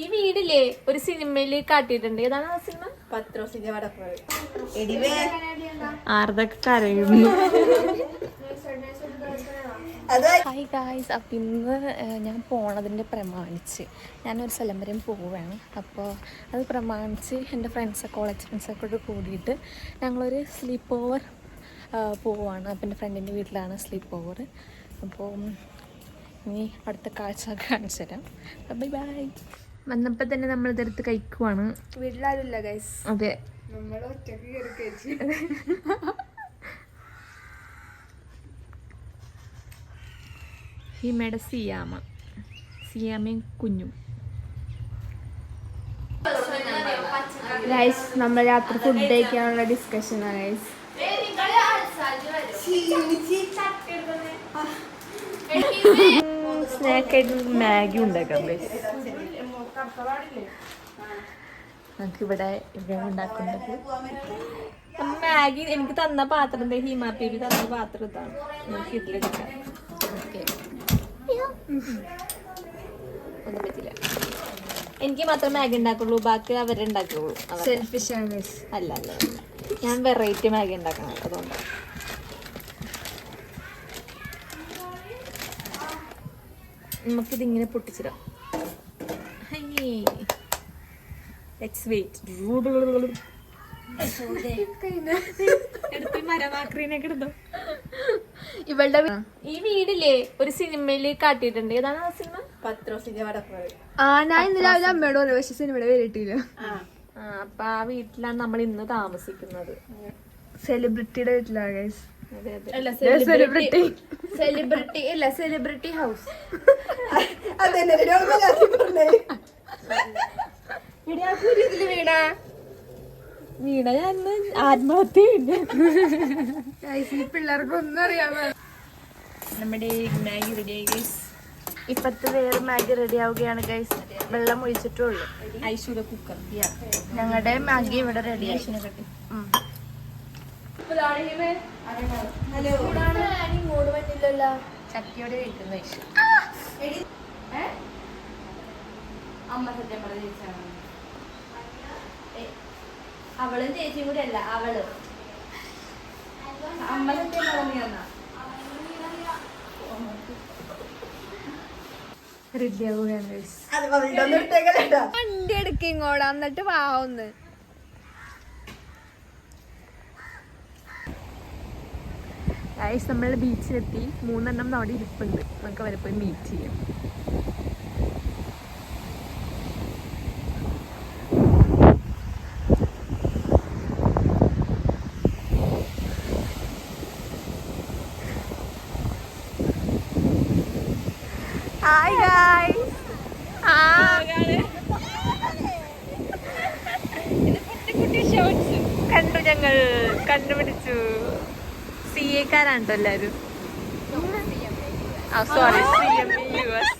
ഈ വീടില്ലേ ഒരു സിനിമയിൽ കാട്ടിയിട്ടുണ്ട്. ഏതാണ് ആ സിനിമ? ആർതൊക്കെ കരയുന്നു. അത് ഹായ് ഗായ്സ് അപ്പം ഇന്ന് ഞാൻ പോണതിന്റെ പ്രമാണിച്ച് ഞാനൊരു സ്ഥലം വരെയും പോവുകയാണ് അപ്പോൾ അത് പ്രമാണിച്ച് എന്റെ ഫ്രണ്ട്സ് കോളേജ് ഫ്രണ്ട്സൊക്കെ കൂടെ കൂടിയിട്ട് ഞങ്ങളൊരു സ്ലീപ്പ് ഓവർ പോവുകയാണ് അപ്പം എന്റെ ഫ്രണ്ടിന്റെ വീട്ടിലാണ് സ്ലീപ്പ് ഓവർ അപ്പോൾ ഇനി അടുത്ത കാഴ്ച കാണിച്ചു തരാം ബൈ ബൈ വന്നപ്പോൾ തന്നെ നമ്മൾ ഇതെടുത്ത് കഴിക്കുവാണ്. വീട്ടിലാരുമില്ല ഗൈസ് അതെ. നമ്മൾ ഒറ്റയ്ക്ക് കയറി കഴിച്ചു. ഹിമയുടെ സിയാമ. സിയാമയും കുഞ്ഞും. ഗൈസ് നമ്മൾ രാത്രി ഫുഡ് കഴിക്കാനുള്ള ഡിസ്കഷൻ ഗൈസ് സ്നാക്കായിട്ട് മാഗി ഉണ്ടാക്കാം നമുക്ക് ഇവിടെ ഇവിടെ ഉണ്ടാക്കുന്നത് മാഗി എനിക്ക് തന്ന പാത്രം ഹിമാ ബേബി തന്ന പാത്രം ഇതാണ് നമുക്ക് ഇതിലെടുക്കാം ഓക്കെ. ഒന്നും പറ്റില്ല. എനിക്ക് മാത്രം മാഗി ഉണ്ടാക്കുള്ളൂ ബാക്കി അവരെ ഉണ്ടാക്കുള്ളൂ. സെൽഫിഷ് ആണ് അല്ല അല്ല ഞാൻ വെറൈറ്റി മാഗി ഉണ്ടാക്കണം അതുകൊണ്ട്. നമുക്കിതിങ്ങനെ പൊട്ടിച്ചിടാം. ലെറ്റ്സ് വെയിറ്റ് ഇവളുടെ ഈ വീടില്ലേ ഒരു സിനിമയിൽ കാട്ടിയിട്ടുണ്ട്. ഏതാണ് ആ സിനിമ? ആ ഞാൻ ഇന്ന് രാവിലെ അമ്മയോട് പറഞ്ഞു പക്ഷെ സിനിമയുടെ പേരിട്ടില്ല. അപ്പൊ ആ വീട്ടിലാണ് നമ്മൾ ഇന്ന് താമസിക്കുന്നത്. സെലിബ്രിറ്റിയുടെ വീട്ടിലാണ് ഗൈസ് സെലിബ്രിറ്റി സെലിബ്രിറ്റി അല്ല സെലിബ്രിറ്റി ഹൗസ് വീടാ വീണ? ഞാൻ ആത്മഹത്യ പിള്ളേർക്ക് ഒന്നും അറിയാമോ നമ്മുടെ മാഗി റെഡി ആയി ഗൈസ് ഇപ്പത്തെ വേറെ മാഗി റെഡി ആവുകയാണ് ഗൈസ് വെള്ളം ഒഴിച്ചിട്ടേ ഉള്ളൂ. ഐശ്വര്യ കുക്കർ ഞങ്ങളുടെ മാഗി ഇവിടെ റെഡി ആയി. ചട്ടിയോടെ കഴിക്കുന്ന അമ്മ സത്യം പറഞ്ഞ ചേച്ചിയാണ് അവളും ചേച്ചിയും കൂടെ അല്ല അവൾ. അമ്മ സത്യം പറഞ്ഞു അത് വണ്ടി എടുക്ക ഇങ്ങോട്ട് എന്നിട്ട് വാവുന്ന് ഗൈസ് നമ്മൾ ബീച്ചിലെത്തി മൂന്നെണ്ണം അവിടെ ഇരിപ്പുണ്ട്. നമുക്ക് അവരെ പോയി മീറ്റ് ചെയ്യാം. ഹായ് ഗായ്സ് കണ്ടു ഞങ്ങൾ കണ്ടുപിടിച്ചു. സി എക്കാരാണ് കേട്ടോ എല്ലാരും sorry C M U S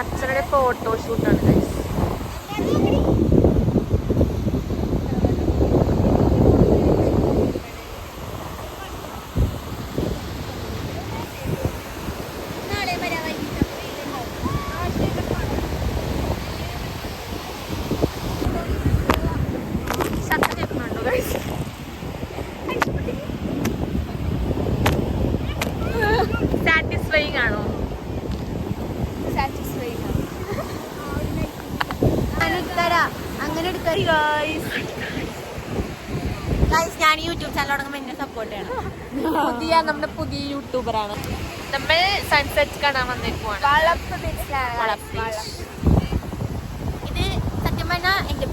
അച്ഛനുടെ ഫോട്ടോഷൂട്ടാണ് ഗൈസ് ശബ്ദം കേൾക്കുന്നുണ്ടോ ഗൈസ് സാറ്റിസ്ഫൈങ് ആണോ അങ്ങനെ എടുക്കാം ഞാൻ യൂട്യൂബ് ചാനൽ തുടങ്ങുമ്പോൾ എന്നെ സപ്പോർട്ട് ചെയ്യണം. പുതിയ നമ്മുടെ പുതിയ യൂട്യൂബറാണ് നമ്മൾ സൺസെറ്റ് കാണാൻ വന്നിട്ട് ഇത് സത്യം പറഞ്ഞാൽ എന്റെ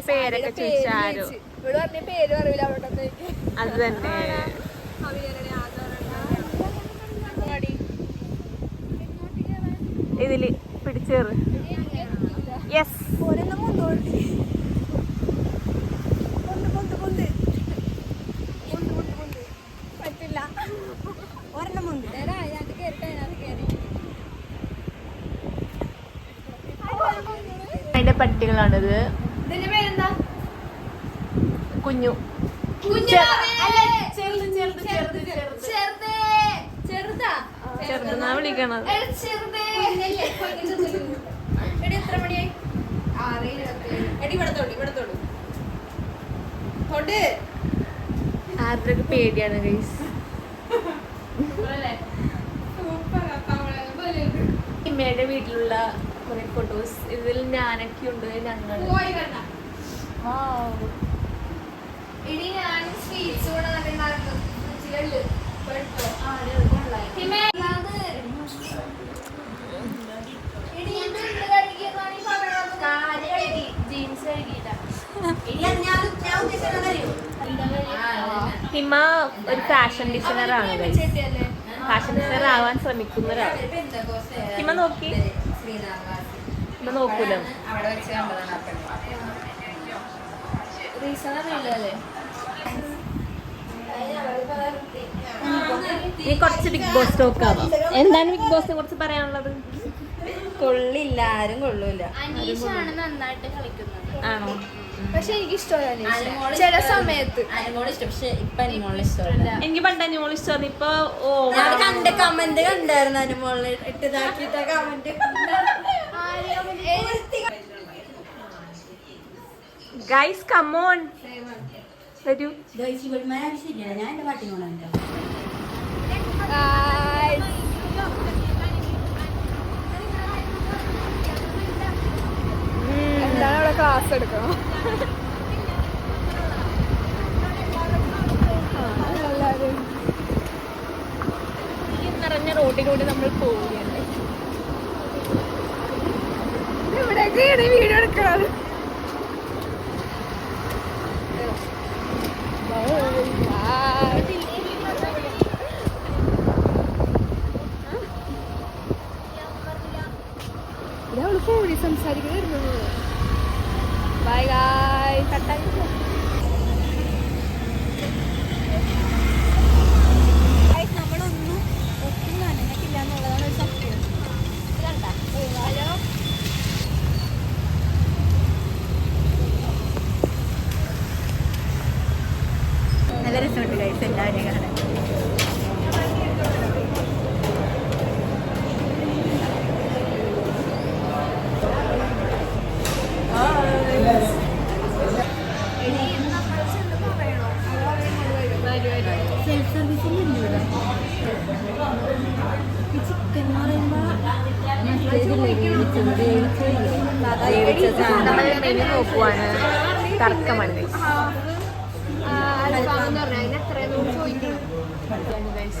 ആര്യയുടെ പേരൊക്കെ ചോദിച്ചാരോ അത് തന്നെ. ഇതിൽ പിടിച്ചേറ്. യെസ് പറ്റില്ല. ഒരെണ്ണം മുണ്ട് അതിനകത്ത് കയറിട്ട് അതിനകത്ത് കയറി അതിന്റെ പട്ടികളാണിത്. കുഞ്ഞു. ചെറുതാ ചെറുതെന്നാ വിളിക്കണത്? ആരുടെയൊക്കെ പേടിയാണ് ഗൈസ് ഇമ്മയുടെ വീട്ടിലുള്ള കുറെ ഫോട്ടോസ് ഇതിൽ ഞാനൊക്കെ ഉണ്ട് ഞങ്ങൾ എടി ഞാൻ സ്വീറ്റ്സ് കൂടെ നടന്നു ഫ്രിഡ്ജിലുണ്ട് പെട്ടോ? ഹിമേ ഒരു ഫാഷൻ ഡിസൈനർ ആണ് ഫാഷൻ ഡിസൈനർ ആവാൻ ശ്രമിക്കുന്ന ഒരാൾ ഹിമ നോക്കി. ഹിമ നോക്കൂല. റീസൺ അറിയില്ലല്ലേ ഇനി കുറച്ച് ബിഗ് ബോസ് ടോക്ക് ആവാം. എന്താണ് ബിഗ് ബോസിനെ കുറിച്ച് പറയാനുള്ളത്? കൊള്ളില്ല ആരും കൊള്ളൂല. അനീഷാണ് നന്നായിട്ട് കളിക്കുന്നത്. ആണോ? പക്ഷെ എനിക്ക് ഇഷ്ടമല്ല ചില സമയത്ത്. എനിക്ക് പണ്ട് അഞ്ഞോളി ഇഷ്ടമാണ് ഇപ്പൊ ഓ കണ്ട കമന്റ് കണ്ടായിരുന്നു അനുമോൾ ഇട്ടതാക്കിട്ട കമന്റ് ഗൈസ് കമോൺ വരൂ. ഞാൻ എന്റെ പാട്ടിനോടാണ് എന്താണ് അവിടെ ക്ലാസ് എടുക്കണം ഈ നിറഞ്ഞ റോഡിലൂടെ നമ്മൾ പോവുകയാണ് ഇവിടെയൊക്കെയാണ് വീഡിയോ എടുക്കണത് അവൾ ഫോണിൽ സംസാരിക്കുന്നു ബൈ ഗായ് കട്ടായി നല്ല രസമുണ്ട് കഴിച്ച് എല്ലാവരെയും കാണാൻ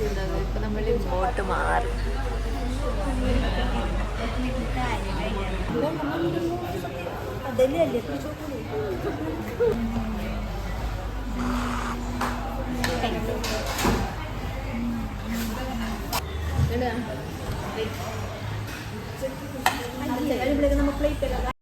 ഉള്ളത്. ഇപ്പൊ നമ്മൾ ഇങ്ങോട്ട് മാറി ഇവിടെ നമ്മൾ പ്ലേറ്റ്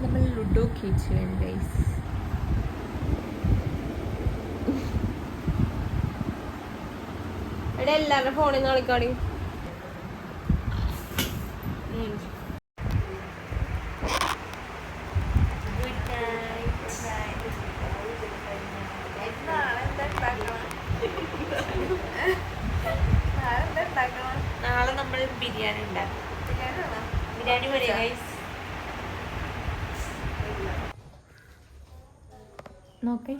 നമ്മൾ ലുഡോ കളിച്ചു ഗൈസ് എല്ലാവരുടെ ഫോണിൽ നിന്ന് കളിക്കാടി നാളെ നമ്മൾ ബിരിയാണി ഉണ്ടാക്കും ബിരിയാണി വരെ ഗൈസ് നോക്കേ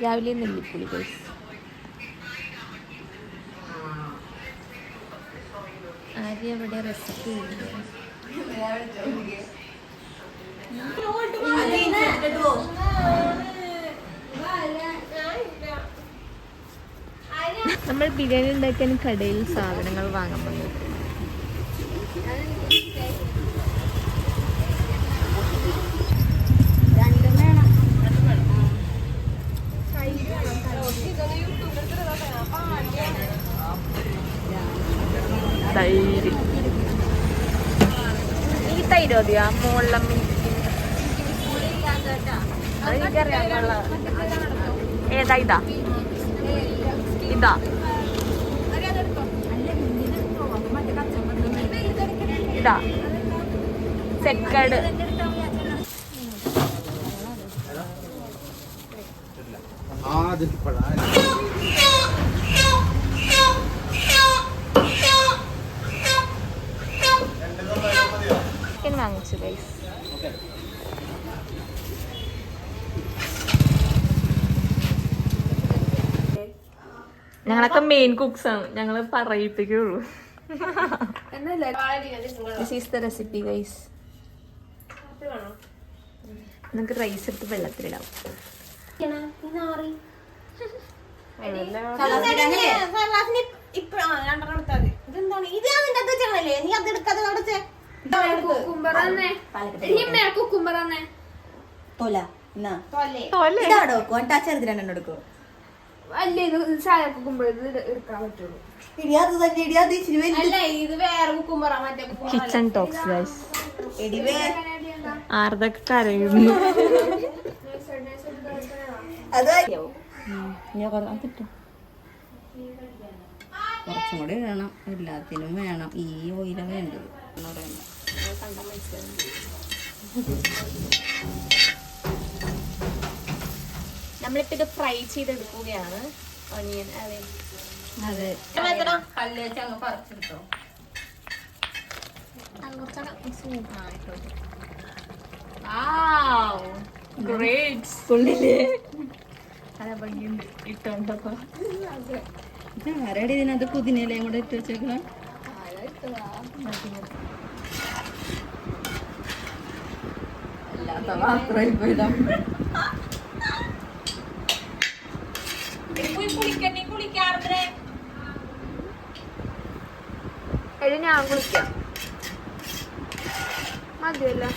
രാവിലെ നെല്ലിപ്പുളി ഗൈസ് ആര്യ നമ്മൾ ബിരിയാണി ഉണ്ടാക്കാൻ കടയിൽ സാധനങ്ങൾ വാങ്ങാൻ വന്നു തൈര് തൈര് മതിയാ മുകളിലെ ഏതാ ഇതാ? ഇതാ. ഇതാ. സെക്കഡ്. ചിക്കൻ ഗൈസ് ഞങ്ങളൊക്കെ മെയിൻ കുക്സ് ആണ്. ഞങ്ങൾ പറയിപ്പിക്കുള്ളൂ. This is the recipe guys നമുക്ക് റൈസ് എടുത്ത് വെള്ളത്തിലിടാം. തോല എന്നാ ഇതാടോ കോണ്ടാ നീ രണ്ടെണ്ണം എടുക്കോ അല്ല ഇത് സാധ കുക്കുമ്പർ ഇത്. അല്ല കിച്ചൺ ടോക്സ് ഗൈസ് ആർതൊക്കെ കരയുന്നു. കുറച്ചും കൂടി വേണം. എല്ലാത്തിനും വേണം. ഈ ഓയില വേണ്ടത്. എന്നോട് വേണ്ട. നമ്മളിപ്പോ ഇത് ഫ്രൈ ചെയ്തെടുക്കുകയാണ്. ഓണിയൻ അതെ. അതെ. കല്ല് വെച്ച് അങ്ങ് പറിച്ചെടുത്തോ. ഗ്രേറ്റ് ഉള്ളിൽ. അതെ ഭംഗിയുണ്ട് ഇട്ടോണ്ടപ്പോ. ആരടി ഇതിനകത്ത് പുതിനയിലയും കൂടെ ഇട്ട് വെച്ചേക്കണം അല്ലാത്ത എടി ഞാൻ കുളിക്കാം. മതിയല്ലോ.